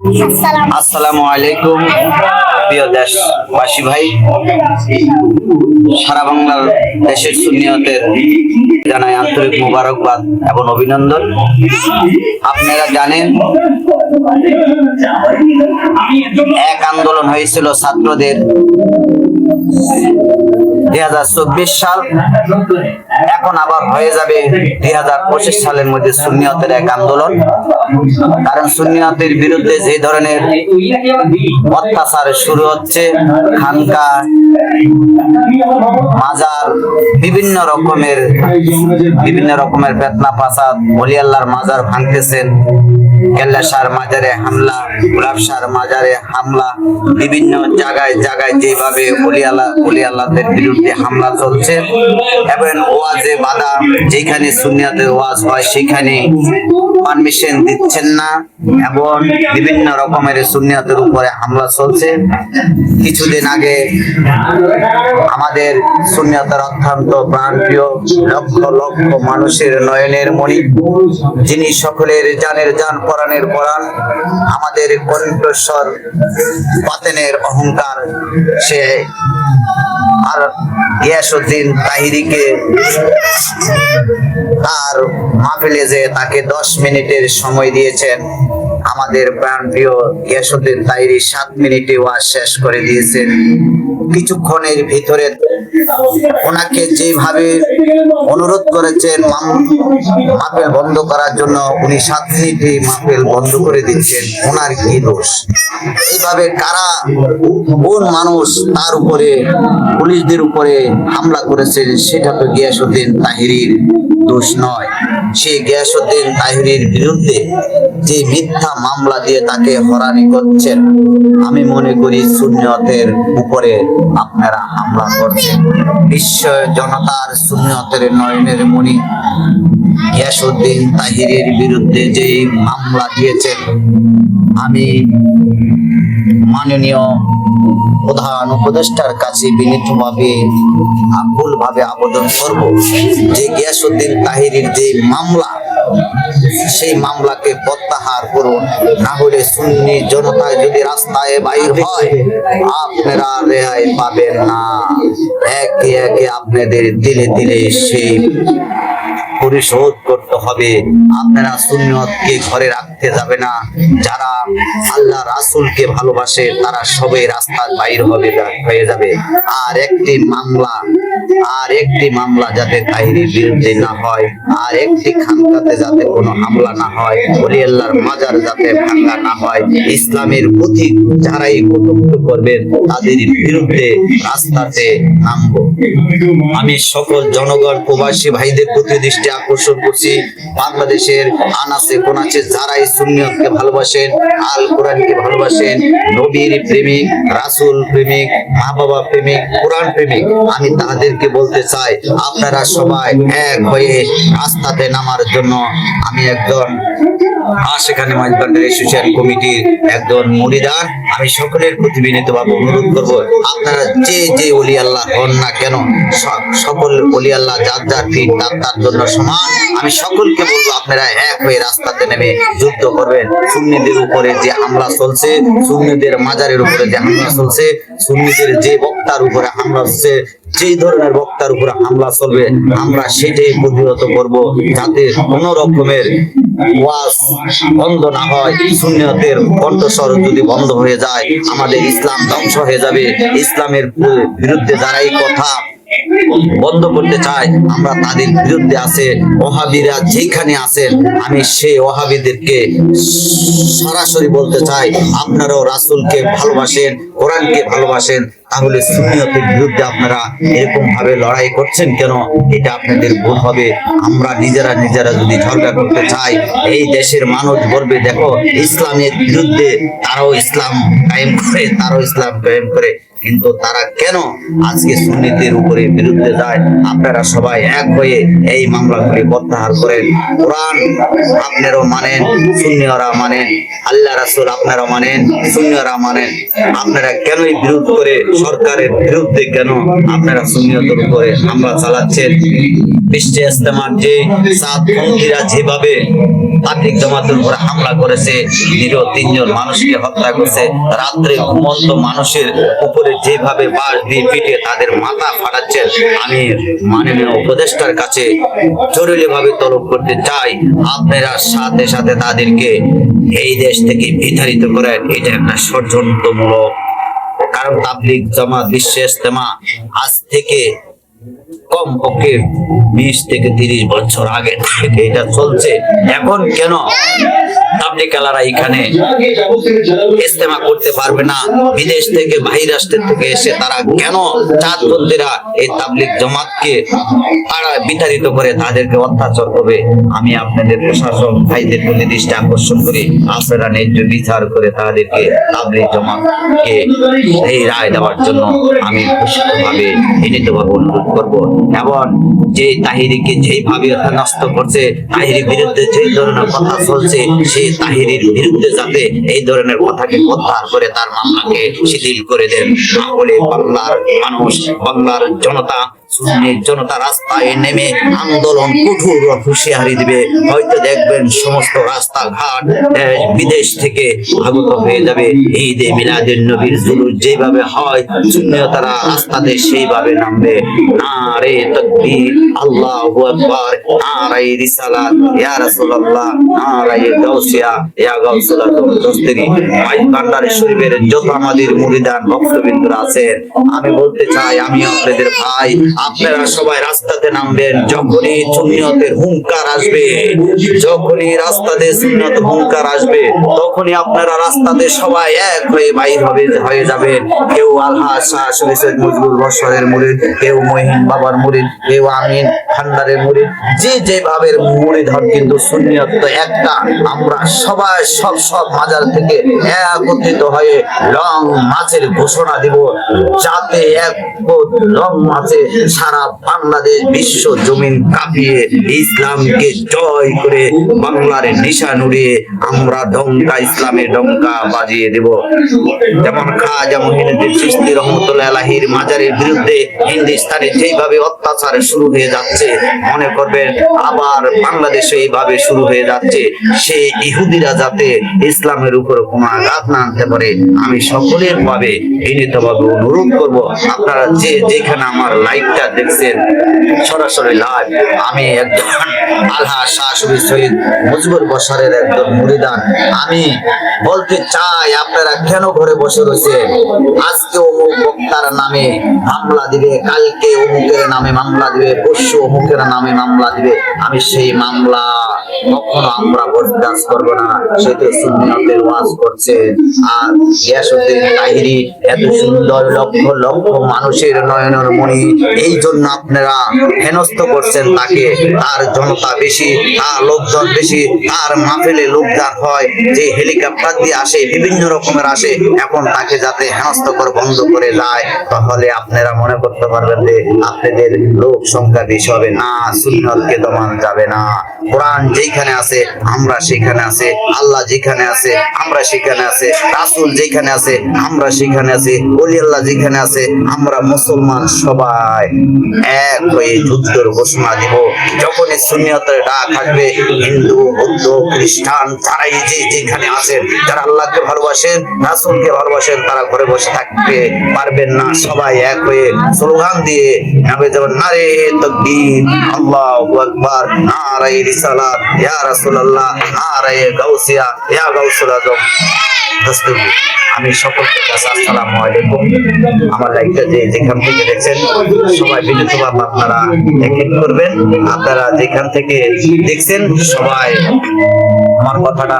আসসালাম আলাইকুম, প্রিয় দেশবাসী ভাই। সারা বাংলার দেশের সুনিয়তের জানাই আন্তরিক মোবারকবাদ এবং অভিনন্দন। আপনারা জানেন, এক আন্দোলন হয়েছিল ছাত্রদের দুই হাজার চব্বিশ সাল। এখন আবার হয়ে যাবে দুই হাজার পঁচিশ সালের মধ্যে সুন্নিয়তের এক আন্দোলন। কারণ সুন্নিয়তের বিরুদ্ধে যে ধরনের অত্যাচার শুরু হচ্ছে, খানকা, মাজার, বিভিন্ন রকমের বিভিন্ন রকমের বেতনা পাসাদ অলি মাজার ভাঙতেছেন। কেল্লা শাহর মাজারে হামলা, গোলাপ শাহর মাজারে হামলা, বিভিন্ন জায়গায় জায়গায় যেভাবে অলি আল্লাহ বিরুদ্ধে হামলা চলছে, এবং ওয়াজে বাধা, যেখানে সুনিয়াদের ওয়াজ হয় সেখানে পারমিশন দিচ্ছেন না, এবং বিভিন্ন রকমের সুনিয়াতের উপরে হামলা চলছে। কিছুদিন আগে আমাদের শূন্যতার অত্যন্ত প্রাণপ্রিয়, লক্ষ লক্ষ মানুষের নয়নের মণি, যিনি সকলের জানের জান পরাণের কোরআন, আমাদের কণ্ঠস্বর পাতেনের অহংকার, সে আর গিয়াসুদ্দিন তাহিরিকে তার মাহফিলে যে তাকে দশ মিনিটের সময় দিয়েছেন আমাদের প্রাণপ্রিয় গিয়াসুদ্দিন তাহিরি সাত মিনিটে ওয়াজ শেষ করে দিয়েছেন। কিছুক্ষণের ভিতরে ওনাকে যেভাবে অনুরোধ করেছেন মাহফিল বন্ধ করার জন্য, উনি সাত মিনিটে মাহফিল বন্ধ করে দিচ্ছেন। ওনার কি দোষ? এইভাবে কারা কোন মানুষ তার উপরে, পুলিশদের উপরে হামলা করেছেন, সেটা তো গিয়াসুদ্দিন তাহিরির দোষ নয়। সে গিয়াসুদ্দিন তাহিরির বিরুদ্ধে যে মিথ্যা মামলা দিয়ে তাকে হরানি করছেন, আমি মনে করি শূন্যতের উপরে আপনারা হামলা করছেন। বিশ্ব জনতার শূন্যতের নয়নের মণি গিয়াসুদ্দিন তাহিরের বিরুদ্ধে যে মামলা দিয়েছেন, আমি মাননীয় প্রধান উপদেষ্টার কাছে বিনীতভাবে আকুল ভাবে আবেদন করব যে গিয়াসুদ্দিন তাহিরের যে মামলা, সেই মামলাকে প্রত্যাহার করুন। না হলে সুন্নি জনতা যদি রাস্তায় বাইর হয়, আপনারা রেহাই পাবেন না। একে একে আপনাদের দিলে দিলে সেই পরিশোধ করতে হবে। আপনারা সুন্নতকে ঘরে রাখতে যাবে না। যারা আল্লাহ রাসূলকে ভালোবাসে, তারা সবাই রাস্তার বাইর হবে হয়ে যাবে। আর একটি মামলা, আর একটি মামলা যাতে তাহিরের বিরুদ্ধে না হয়, আর একটি খানকাতে যাতে কোনো হামলা না হয় ওলি আল্লাহর মাজার যাতে ভাঙ্গা না হয়, ইসলামের প্রতি যারাই কটূক্ত করবেন তাদের বিরুদ্ধে রাস্তাতে নামবো। আমি সকল জনগণ, প্রবাসী ভাইদের প্রতি দৃষ্টি আকর্ষণ করছি। বাংলাদেশের আনাচে কোনাচে যারাই সুন্নিয়তকে ভালোবাসেন আল কোরআনকে ভালোবাসেন, নবীর প্রেমিক, রাসুল প্রেমিক মা বাবা প্রেমিক, কোরআন প্রেমিক। আমি তাদেরকে বলতে চাই, আপনারা সবাই এক হয়ে রাস্তাতে নামার জন্য আমি একজন সেখানে মাইজবান্ডার এসোসিয়েশন কমিটির একজন মুরিদান আমি সকলের প্রতি বিনীতভাবে অনুরোধ করব, আপনারা যে যে অলি আল্লাহ হন না কেন সকল অলি আল্লাহ যার যার দিন তার তার জন্য সমান। আমি সকলকে বলব, আপনারা এক হয়ে রাস্তাতে নেমে যুদ্ধ করবেন। সুন্নিদের উপরে যে হামলা চলছে, সুন্নিদের মাজারের উপরে যে হামলা চলছে, সুন্নিদের যে বক্তার উপরে হামলা চলছে যেই ধরনের বক্তার উপর হামলা চলবে, আমরা সেটাই প্রতিহত করব যাতে কোন রকমের ওয়াজ বন্ধ না হয় শূন্যতের কণ্ঠস্বর যদি বন্ধ হয়ে যায়, আমাদের ইসলাম ধ্বংস হয়ে যাবে। ইসলামের বিরুদ্ধে যারাই কথা বন্ধ করতে চায়, আমরা তাদের বিরুদ্ধে আছে, ওহাবিরা যেখানে আছেন আমি সেই ওহাবিদেরকে সরাসরি বলতে চাই, আপনারাও রাসূলকে ভালোবাসেন, কোরআনকে ভালোবাসেন, তাহলে সুন্নিয়তের বিরুদ্ধে আপনারা এরকম ভাবে লড়াই করছেন কেন? এটা আপনাদের ভুল হবে। আমরা নিজেরা নিজেরা যদি ঝগড়া করতে চাই, এই দেশের মানুষ বলবে, দেখো, ইসলামের বিরুদ্ধে তারাও ইসলাম কায়েম করে, তারাও ইসলাম কায়েম করে। কিন্তু তারা কেন আজকে সুন্নিতের উপরে বিরুদ্ধে যায়? আপনারা সবাই এক হয়ে এই মামলাগুলি প্রত্যাহার করেন। কোরআন আপনারাও মানেন, সুন্নিয়রা মানেন, আল্লাহ রাসূল আপনারা মানেন, সুন্নিয়রা মানেন। আপনারা কেনই বিরোধ করে সরকারের বিরুদ্ধে কেন আপনারা সুন্নিয়তের উপরে হামলা চালাচ্ছেন? বিশ্বে ইস্তেমার যে সাতপন্থীরা যেভাবে তাবলিগ জামাতের উপরে হামলা করেছে, নিরীহ তিনজন মানুষকে হত্যা করেছে, রাত্রে ঘুমন্ত মানুষের উপরে যেভাবে বাস দিয়ে পিটে তাদের মাথা ফাটাচ্ছেন, আমি মাননীয় উপদেষ্টার কাছে জরুরি ভাবে তলব করতে চাই। আপনারা সাথে সাথে তাদেরকে এই দেশ থেকে বিতাড়িত করেন। এটা একটা ষড়যন্ত্রমূলক কারণ তাবলিগ জমা বিশ্ব ইস্তেমা আজ থেকে কম পক্ষে বিশ থেকে তিরিশ বছর আগে থেকে এটা চলছে। এখন কেন? তাবলিগ কালারা এখানে ইস্তেমা করতে পারবে না। বিদেশ থেকে, বাহির রাষ্ট্রের থেকে এসে তারা কেন চাঁদবন্দিরা এই তাবলিগ জমাতকে তারা বিতাড়িত করে তাদেরকে অত্যাচার করবে? আমি আপনাদের প্রশাসন ভাইদের প্রতি দৃষ্টি আকর্ষণ করি। আপনারা ন্যায্য বিচার করে তাদেরকে তাবলিগ জমাতকে এই রায় দেওয়ার জন্য আমি ভাবে বিনীতভাবে অনুরোধ করব। এবং যে তাহিরিকে যেভাবে নষ্ট করছে তাহিরি বিরুদ্ধে যে ধরনের কথা চলছে, সেই তাহিরির বিরুদ্ধে যাতে এই ধরনের কথাকে প্রত্যাহার করে তার মামলাকে শিথিল করে দেন। তাহলে বাংলার মানুষ, বাংলার জনতা সুন্নির জনতা রাস্তায় নেমে আন্দোলন কঠোর হুঁশিয়ারি দিবে। হয়তো দেখবেন সমস্ত রাস্তাঘাট বিদেশ থেকে আগত হয়ে যাবে। ঈদে মিলাদের নবীর জুলুস যেভাবে হয়, সুন্নিয়তারা রাস্তাতে সেইভাবে নামবে। নারে তকবীর, আল্লাহু আকবার, নারে রিসালাত, ইয়া রাসূলুল্লাহ, নারে গাউসিয়া, ইয়া গাউসুল আজম দস্তগি ভাই ভান্ডারী শরীফের যত আমাদের মুরিদান ভক্তবৃন্দরা আছেন, আমি বলতে চাই আমি আপনাদের ভাই আপনারা সবাই রাস্তাতে নামবেন, যখনই সুন্নিয়তের হুঙ্কার আসবে, যখনই রাস্তাতে সুন্নিয়ত হুঙ্কার আসবে, তখনই আপনারা রাস্তাতে সবাই এক হয়ে বাইর হবে, হয়ে যাবেন কেউ আলহা শাহ মুজিবুর মুরিদ কেউ মহিন বাবার মুরিদ কেউ আমিন ভান্ডারের মুরিদ যে যেভাবে মুরিদ হন, কিন্তু একটা। আমরা সবাই সব সব মাজার থেকে একত্রিত হয়ে লং মাছের ঘোষণা দিব, যাতে এক লং মাছে সারা বাংলাদেশ বিশ্ব জমিন কাঁপিয়ে ইসলামকে জয় করে বাংলার নিশান উড়িয়ে আমরা ডঙ্কা ইসলামের ডঙ্কা বাজিয়ে দেব। যেমন খাজা মহিনুদ্দিন চিশতি রহমতুল্লাহ আলাহির মাজারের বিরুদ্ধে হিন্দুস্তানে যেভাবে অত্যাচার শুরু হয়ে যাচ্ছে, মনে করবেন আবার বাংলাদেশে এইভাবে শুরু হয়ে যাচ্ছে, সেই ইহুদিরা যাতে ইসলামের উপর কোনো আঘাত না আনতে পারে, আমি সকলের ভাবে বিনীতভাবে অনুরোধ করব। আপনারা যে যেখানে আমার লাইভটা দেখছেন সরাসরি লাইভ আমি একজন আলহা শাহ শহীদ মুজিবুর বসারের একজন মুরিদান। আমি বলতে চাই, আপনারা কেন ঘরে বসে রয়েছেন? আজকে অমুক বক্তার নামে মামলা দিবে, কালকে অমুকের নামে মামলা দিবে, পরশু অমুকের নামে মামলা দিবে। আমি সেই মামলা কখনো আমরা বরদাস্ত করব না, সে তো সুন্নিয়তের ওয়াজ করছে। আর গিয়াসুদ্দিন তাহিরি এত সুন্দর লক্ষ লক্ষ মানুষের নয়নের মণি এই জন্য আপনারা হেনস্থ করছেন তাকে। তার জনতা বেশি, তার লোকজন বেশি, তার মাহফিলে লোকদান হয়, যে হেলিকপ্টার দিয়ে আসে, বিভিন্ন রকমের আসে, এখন তাকে যাতে হেনস্থ করে বন্ধ করে যায় তাহলে আপনারা মনে করতে পারবেন যে আপনাদের লোক সংখ্যা বেশি হবে। না সুন্নতকে দমান যাবে না। কোরআন যেখানে আছে, আমরা সেখানে আছে, আল্লাহ যেখানে আছে, আমরা সেখানে আছে, রাসূল যেখানে আছে, আমরা সেখানে আছে ওলি আল্লাহ যেখানে আছে, আমরা মুসলমান সবাই। এক হয়ে যুদ্ধের ঘোষণা দিব। যখনই সুন্নিয়তের ডাক আসবে, হিন্দু, বৌদ্ধ, খ্রিস্টান, তারাই যে যেখানে আছেন, যারা আল্লাহকে ভালোবাসেন, রাসূলকে ভালোবাসেন, তারা ঘরে বসে থাকতে পারবেন না। সবাই এক হয়ে স্লোগান দিয়ে নামে যেমন নারে তকবীর, আল্লাহু আকবার নারে রিসালাত, ইয়া রাসূলুল্লাহ নারে গাউসিয়া, ইয়া গাউসুল আজম। আমি সকলকে কাছে আসসালামু আলাইকুম। আমার লাইফটা যে যেখান থেকে দেখছেন, সবাই বিনীতভাবে আপনারা এক করবেন। আপনারা যেখান থেকে দেখছেন, সবাই আমার কথাটা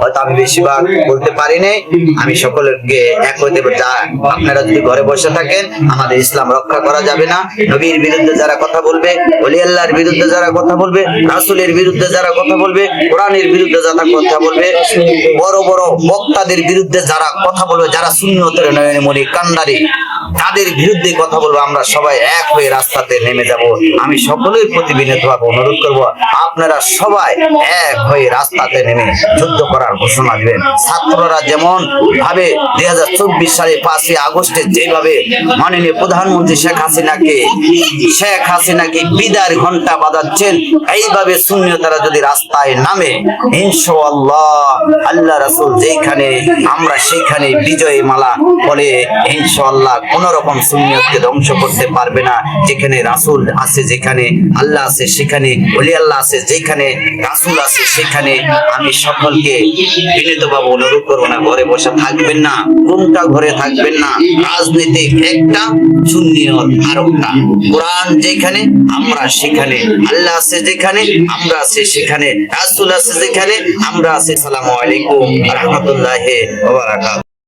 হয়তো আমি বেশিরভাগ বলতে পারি নাই। আমি সকলকে এক হইতে যা আপনারা যদি ঘরে বসে থাকেন, আমাদের ইসলাম রক্ষা করা যাবে না। নবীর বিরুদ্ধে যারা কথা বলবে ওলি আল্লাহর বিরুদ্ধে যারা কথা বলবে, রাসূলের বিরুদ্ধে যারা কথা বলবে, কোরআনের বিরুদ্ধে যারা কথা বলবে, বড় বড় বক্তাদের বিরুদ্ধে যারা কথা বলবে, যারা সুন্নতের নয়নে মনি কান্দারি তাদের বিরুদ্ধে কথা বলব, আমরা সবাই এক হয়ে রাস্তাতে নেমে যাব। আমি সকলের প্রতি বিনীতভাবে অনুরোধ করব, আপনারা সবাই এক হয়ে রাস্তাতে নেমে যুদ্ধ করার ঘোষণা দিবেন। ছাত্ররা যেমন ভাবে দুই হাজার চব্বিশ সালে পাঁচই আগস্টে যেভাবে মাননীয় প্রধানমন্ত্রী শেখ হাসিনাকে শেখ হাসিনাকে বিদার ঘণ্টা বাজাচ্ছেন, এইভাবে শূন্য তারা যদি রাস্তায় নামে, ইনশাআল্লাহ আল্লাহ রাসূল যেখানে আমরা সেখানে বিজয় মালা বলে ইনশাআল্লাহ কোন রকম সুন্নিয়তকে ধ্বংস করতে পারবে না। যেখানে রাসূল আছে যেখানে আল্লাহ আছে সেখানে ওলি আল্লাহ আছে যেখানে রাসূল আছে সেখানে আমি সকলকে বিনীতভাবে অনুরোধ করব না। ঘরে বসে থাকবেন না কোনটা ঘরে থাকবেন না। রাজনীতিক একটা সুন্নিয়ত আরেকটা কোরআন যেখানে, আমরা সেখানে। আল্লাহ আছে যেখানে, আমরা আছে সেখানে। রাসুল আছে যেখানে, আমরা আছে সালামু আলাইকুম রহমতুল্লাহ